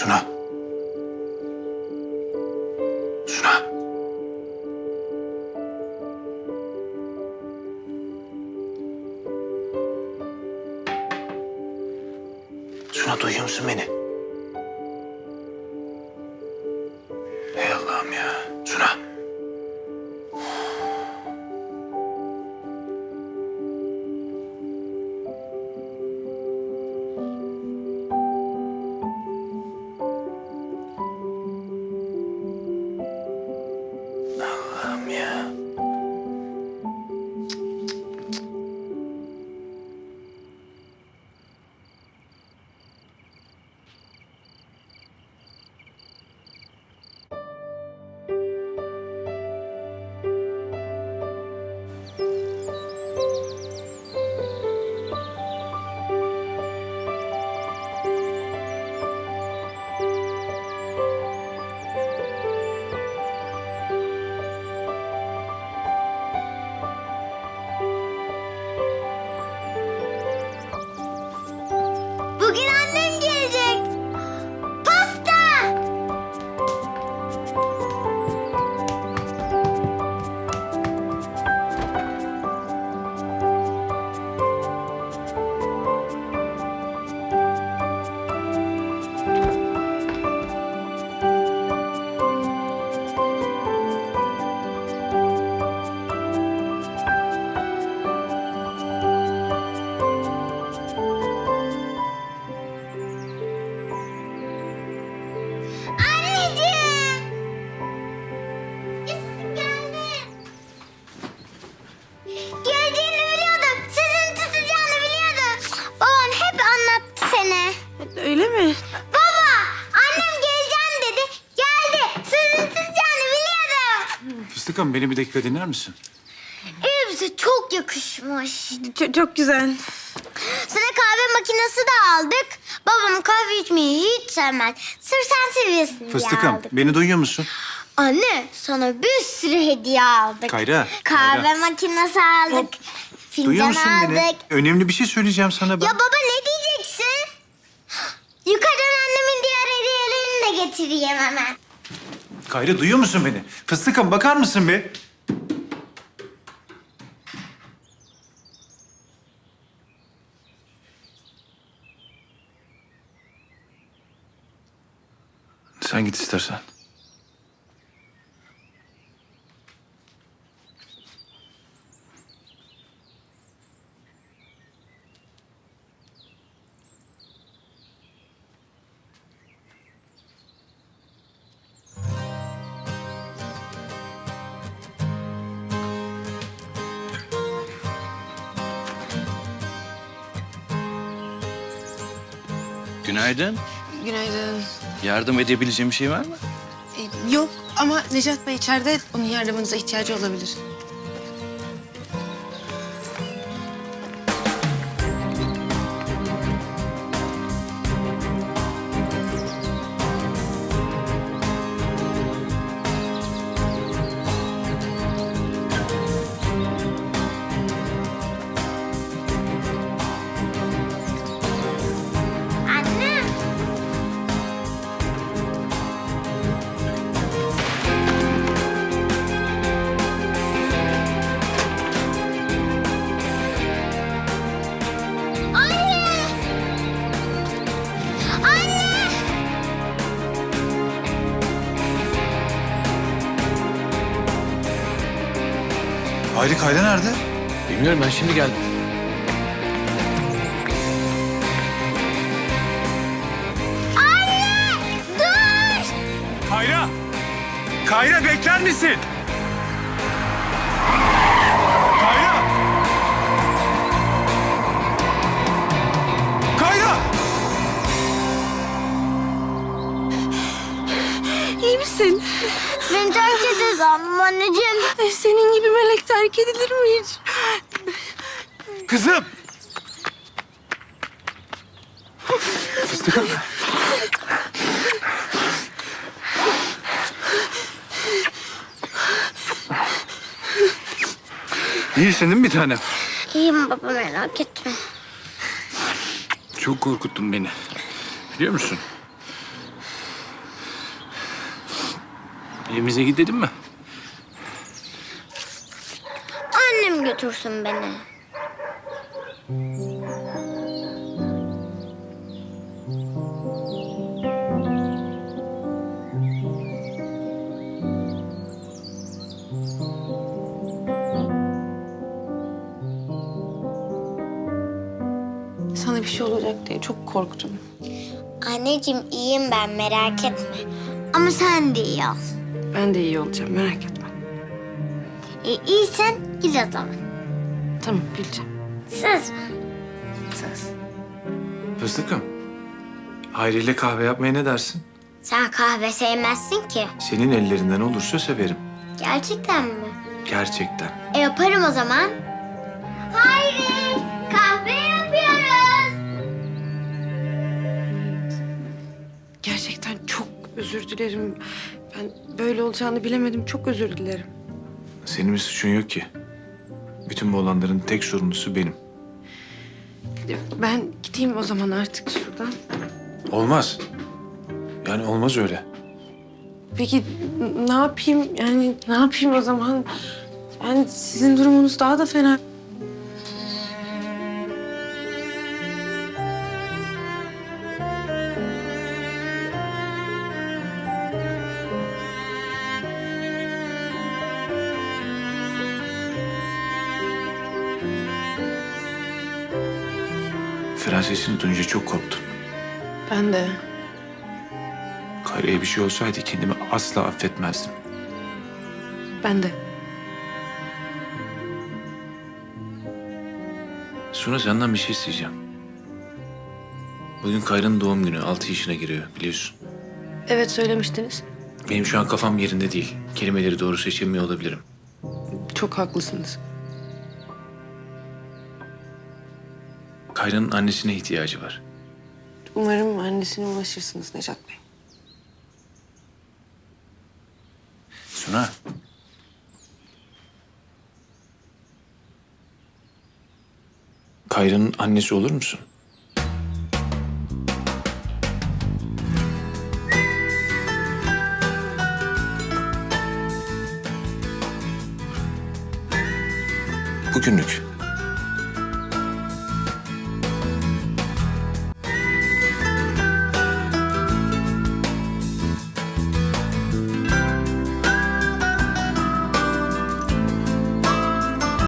Suna. Suna. Suna duyuyor musun beni? Fıstıkım beni bir dakika dinler misin? Elbise çok yakışmış. Çok, çok güzel. Sana kahve makinesi de aldık. Babam kahve içmeyi hiç sevmez. Sırf sen seviyorsun diye Fıstıkım aldık. beni duyuyor musun? Anne sana bir sürü hediye aldık. Kayra, Kahve Kayra. makinesi aldık. Duyuyor Fincan musun aldık. beni? Önemli bir şey söyleyeceğim sana ben. Ya baba ne diyeceksin? Yukarıdan annemin diğer hediyelerini de getireyim hemen. Kayra duyuyor musun beni? Fıstıkım bakar mısın bir? Sen git istersen. Günaydın. Günaydın. Yardım edebileceğim bir şey var mı? Ee, yok ama Necat Bey içeride. Onun yardımınıza ihtiyacı olabilir. Hayri Kayra nerede? Bilmiyorum ben şimdi geldim. Anne. Dur. Kayra! Kayra bekler misin? Edildi anneciğim. Senin gibi melek terk edilir mi hiç? Kızım! Fıstıkım. İyisin değil mi bir tanem? İyiyim baba merak etme. Çok korkuttun beni. Biliyor musun? Evimize gidelim mi? Götürsün beni. Sana bir şey olacak diye çok korktum. Anneciğim iyiyim ben merak etme. Ama sen de iyi ol. Ben de iyi olacağım merak etme. E, iyisen git o zaman. Tamam bileceğim. Söz mü? Söz. Fıstıkım. Hayri ile kahve yapmaya ne dersin? Sen kahve sevmezsin ki. Senin ellerinden olursa severim. Gerçekten mi? Gerçekten. E yaparım o zaman. Hayri kahve yapıyoruz. Gerçekten çok özür dilerim. Ben böyle olacağını bilemedim. Çok özür dilerim. Senin bir suçun yok ki. Bütün bu olanların tek sorumlusu benim. Ben gideyim o zaman artık şuradan. Olmaz. Yani olmaz öyle. Peki n- ne yapayım? Yani ne yapayım o zaman? Yani sizin durumunuz daha da fena. Fren sesini duyunca çok korktum. Ben de. Kayra'ya bir şey olsaydı kendimi asla affetmezdim. Ben de. Sonra senden bir şey isteyeceğim. Bugün Kayra'nın doğum günü. Altı yaşına giriyor biliyorsun. Evet söylemiştiniz. Benim şu an kafam yerinde değil. Kelimeleri doğru seçemiyor olabilirim. Çok haklısınız. Kayra'nın annesine ihtiyacı var. Umarım annesine ulaşırsınız Necat Bey. Suna. Kayra'nın annesi olur musun? Bugünlük.